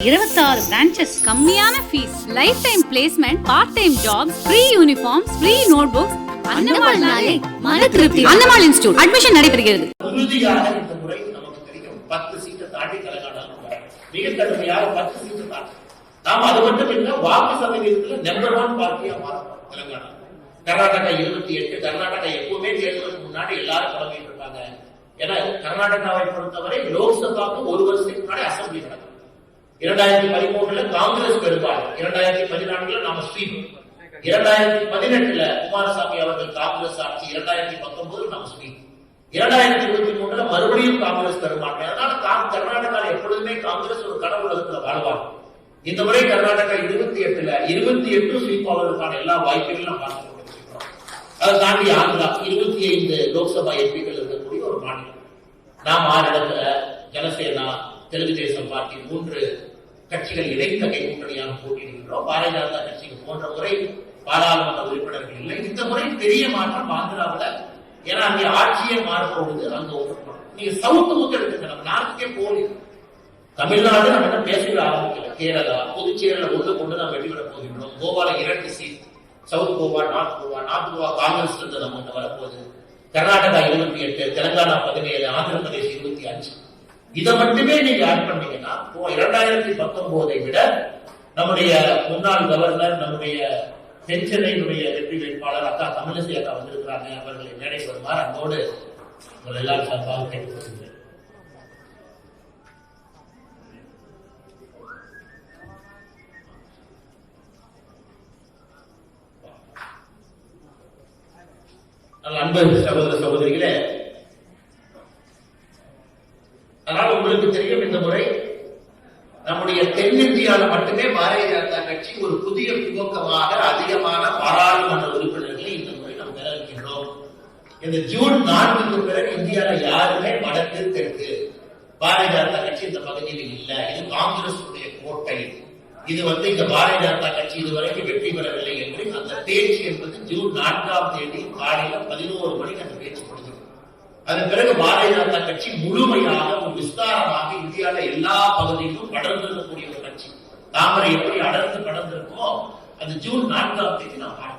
இருபத்தாறு பிரான்ச்சஸ் கம்மியான fees life time placement part time jobs free uniforms free note books அன்னமாள்னாலே மன திருப்தி. Annammal institute admission நடைபெறுகிறது. உறுதியாக இந்த முறை நமக்கு தெரியும் பத்து சீட்டை தாண்டி தெலங்கானா மிக கடுமையாக பத்து சீட்டு தாண்டி. நாம் அது மட்டும் இல்ல வாக்கு சதவீதத்துல நம்பர் ஒன் பார்ட்டியா மாறணும் தெலங்கானா கர்நாடகா இருபத்தி எட்டு கர்நாடகா எப்பவுமே தேர்தலுக்கு முன்னாடி எல்லாரும் கிளம்பிட்டு இருக்காங்க. ஏன்னா கர்நாடகாவை பொறுத்தவரை லோக்சபாக்கு ஒரு வருஷத்துக்கு முன்னாடி அசம்பிளி நடக்கும். இரண்டாயிரத்தி பதிமூணுல காங்கிரஸ் பெரும்பாலும் இரண்டாயிரத்தி பதினான்குல நாம ஸ்ரீம் இரண்டாயிரத்தி பதினெட்டுல குமாரசாமி அவர்கள் காங்கிரஸ் ஆட்சி இரண்டாயிரத்தி பத்தொன்பது நாம ஸ்ரீம் இரண்டாயிரத்தி இருபத்தி மூணுல மறுபடியும் காங்கிரஸ் பெரும்பான்மை. அதனால கா- எப்பொழுதுமே காங்கிரஸ் ஒரு கனவு உலகத்துல வாழ்வாங்க. இந்த முறை கர்நாடகா இருபத்தி எட்டுல இருபத்தி எட்டு ஸ்வீப் ஆவதற்கான எல்லா வாய்ப்புகளும் நாம் பார்த்து கொண்டிருக்கிறோம். அதை தாண்டி ஆந்திரா இருபத்தி ஐந்து லோக்சபா எம்பிக்கள் இருக்கக்கூடிய ஒரு மாநிலம். நாம் ஆறு இடத்துல ஜனசேனா தெலுங்கு தேசம் பார்ட்டி மூன்று கட்சிகள் இணைந்த கை கூட்டணியாக போட்டியிடுகின்றோம். பாரதிய ஜனதா கட்சிக்கு போன்ற முறை பாராளுமன்ற உறுப்பினர்கள் இல்லை. இந்த முறை பெரிய மாற்றம் ஆந்திராவில் ஏன்னா அங்கே ஆட்சியே மாறப்போகுது. அங்க ஒரு- நீங்க சவுத்து முத்து எடுத்துங்க நம்ம நாட்டுக்கே போலி. தமிழ்நாடு நம்ம பேசுகிற பேசவே ஆரம்பிக்கல. கேரளா புதுச்சேரியில ஒன்று கொண்டு நம்ம வெளிவிட போகிறோம் போகின்றோம். கோவால இரண்டு seat. South Goa north Goa north Goa Congress இருந்து நம்ம வரப்போகுது. கர்நாடகா இருபத்தி எட்டு தெலங்கானா பதினேழு ஆந்திர பிரதேஷ் இருபத்தி அஞ்சு. இதை மட்டுமே நீங்க ஆட் பண்ணீங்கன்னா இப்போ இரண்டாயிரத்தி பத்தொன்பதை விட நம்முடைய முன்னாள் கவர்னர் நம்முடைய தென்சென்னையினுடைய வெற்றி வேட்பாளர் அக்கா தமிழிசை அக்கா வந்திருக்கிறாங்க. அவர்களை மேடை வருமாறு அங்கோடு உங்கள் எல்லாரும் சார்பாக கேட்டுக்கொள்கிறேன். அன்பு சகோதர சகோதரிகளே அதனால் உங்களுக்கு தெரியும் இந்த முறை நம்முடைய தென்னிந்தியால மட்டுமே பாரதிய ஜனதா கட்சி ஒரு புதிய துவக்கமாக அதிகமான பாராளுமன்ற உறுப்பினர்களை இந்த முறை நாம் பெற இருக்கின்றோம் இந்த ஜூன் நான்குக்கு பிறகு இந்தியால யாருமே வடக்கு தெற்கு பாரதிய ஜனதா கட்சி இந்த பகுதியில் இல்லை. இது காங்கிரஸ் கோட்டை. இது வந்து இந்த பாரதிய ஜனதா கட்சி இதுவரைக்கும் வெற்றி பெறவில்லை என்று அந்த பேச்சு என்பது ஜூன் நான்காம் தேதி காலையில பதினோரு மணிக்கு அந்த பேச்சு முடிஞ்சது அதன் பிறகு பாரதிய ஜனதா கட்சி முழுமையாக ஒரு விஸ்தாரமாக இந்தியாவில எல்லா பகுதியிலும் படர்ந்திருக்கக்கூடிய ஒரு கட்சி. தாமரை எப்படி அடர்ந்து படர்ந்திருக்கோ அது ஜூன் நான்காம் தேதி நான் பார்த்தேன்